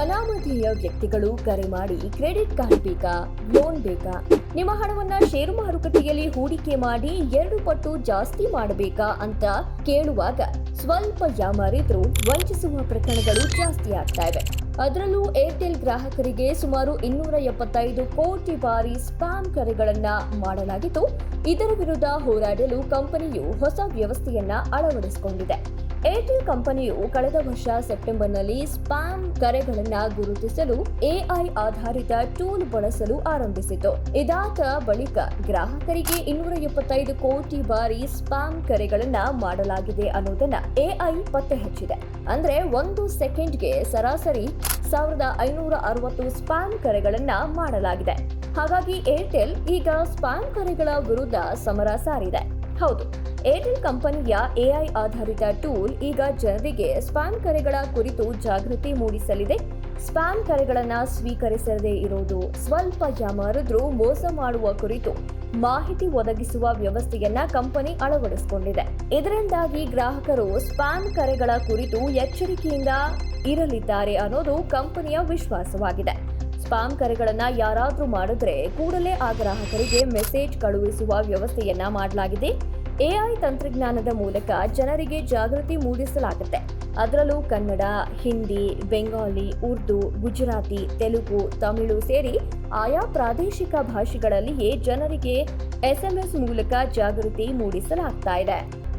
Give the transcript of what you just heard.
ಅನಾಮಧೇಯ ವ್ಯಕ್ತಿಗಳು ಕರೆ ಮಾಡಿ ಕ್ರೆಡಿಟ್ ಕಾರ್ಡ್ ಬೇಕಾ, ಲೋನ್ ಬೇಕಾ? ನಿಮ್ಮ ಹಣವನ್ನ ಷೇರು ಮಾರುಕಟ್ಟೆಯಲ್ಲಿ ಹೂಡಿಕೆ ಮಾಡಿ ಎರಡು ಪಟ್ಟು ಜಾಸ್ತಿ ಮಾಡಬೇಕಾ ಅಂತ ಕೇಳುವಾಗ ಸ್ವಲ್ಪ ಯಾಮಾರಿದ್ರು ವಂಚಿಸುವ ಪ್ರಕರಣಗಳು ಜಾಸ್ತಿ ಆಗ್ತಾ ಇವೆ. ಅದರಲ್ಲೂ ಏರ್ಟೆಲ್ ಗ್ರಾಹಕರಿಗೆ ಸುಮಾರು ಇನ್ನೂರ ಎಪ್ಪತ್ತೈದು ಕೋಟಿ ಬಾರಿ ಸ್ಪ್ಯಾಮ್ ಕರೆಗಳನ್ನ ಮಾಡಲಾಗಿದ್ದು ಇದರ ವಿರುದ್ಧ ಹೋರಾಡಲು ಕಂಪನಿಯು ಹೊಸ ವ್ಯವಸ್ಥೆಯನ್ನ ಅಳವಡಿಸಿಕೊಂಡಿದೆ. ಏರ್ಟೆಲ್ ಕಂಪನಿಯು ಕಳೆದ ವರ್ಷ ಸೆಪ್ಟೆಂಬರ್ನಲ್ಲಿ ಸ್ಪ್ಯಾಮ್ ಕರೆಗಳನ್ನ ಗುರುತಿಸಲು ಎಐ ಆಧಾರಿತ ಟೂಲ್ ಬಳಸಲು ಆರಂಭಿಸಿತು ಇದಾದ ಬಳಿಕ ಗ್ರಾಹಕರಿಗೆ ಇನ್ನೂರ ಎಪ್ಪತ್ತೈದು ಕೋಟಿ ಬಾರಿ ಸ್ಪ್ಯಾಮ್ ಕರೆಗಳನ್ನ ಮಾಡಲಾಗಿದೆ ಅನ್ನೋದನ್ನ ಎಐ ಪತ್ತೆ ಹಚ್ಚಿದೆ. ಅಂದ್ರೆ ಒಂದು ಸೆಕೆಂಡ್ಗೆ ಸರಾಸರಿ ಸಾವಿರದ ಐನೂರ ಅರವತ್ತು ಸ್ಪ್ಯಾಮ್ ಕರೆಗಳನ್ನ ಮಾಡಲಾಗಿದೆ. ಹಾಗಾಗಿ ಏರ್ಟೆಲ್ ಈಗ ಸ್ಪ್ಯಾಮ್ ಕರೆಗಳ ವಿರುದ್ಧ ಸಮರ ಸಾರಿದೆ. ಹೌದು, ಏರ್ಟೆಲ್ ಕಂಪನಿಯ ಎಐ ಆಧಾರಿತ ಟೂಲ್ ಈಗ ಜನರಿಗೆ ಸ್ಪ್ಯಾಮ್ ಕರೆಗಳ ಕುರಿತು ಜಾಗೃತಿ ಮೂಡಿಸಲಿದೆ. ಸ್ಪ್ಯಾಮ್ ಕರೆಗಳನ್ನು ಸ್ವೀಕರಿಸದೇ ಇರುವುದು ಸ್ವಲ್ಪ ಯಾಮಾರಿದ್ರೂ ಮೋಸ ಮಾಡುವ ಕುರಿತು ಮಾಹಿತಿ ಒದಗಿಸುವ ವ್ಯವಸ್ಥೆಯನ್ನ ಕಂಪನಿ ಅಳವಡಿಸಿಕೊಂಡಿದೆ. ಇದರಿಂದಾಗಿ ಗ್ರಾಹಕರು ಸ್ಪ್ಯಾಮ್ ಕರೆಗಳ ಕುರಿತು ಎಚ್ಚರಿಕೆಯಿಂದ ಇರಲಿದ್ದಾರೆ ಅನ್ನೋದು ಕಂಪನಿಯ ವಿಶ್ವಾಸವಾಗಿದೆ. ಸ್ಪಾಮ್ ಕರೆಗಳನ್ನು ಯಾರಾದರೂ ಮಾಡಿದ್ರೆ ಕೂಡಲೇ ಆ ಗ್ರಾಹಕರಿಗೆ ಮೆಸೇಜ್ ಕಳುಹಿಸುವ ವ್ಯವಸ್ಥೆಯನ್ನ ಮಾಡಲಾಗಿದೆ. ಎಐ ತಂತ್ರಜ್ಞಾನದ ಮೂಲಕ ಜನರಿಗೆ ಜಾಗೃತಿ ಮೂಡಿಸಲಾಗುತ್ತೆ. ಅದರಲ್ಲೂ ಕನ್ನಡ, ಹಿಂದಿ ಬೆಂಗಾಲಿ ಉರ್ದು, ಗುಜರಾತಿ, ತೆಲುಗು, ತಮಿಳು ಸೇರಿ ಆಯಾ ಪ್ರಾದೇಶಿಕ ಭಾಷೆಗಳಲ್ಲಿಯೇ ಜನರಿಗೆ ಎಸ್ಎಂಎಸ್ ಮೂಲಕ ಜಾಗೃತಿ ಮೂಡಿಸಲಾಗ್ತಾ ಇದೆ.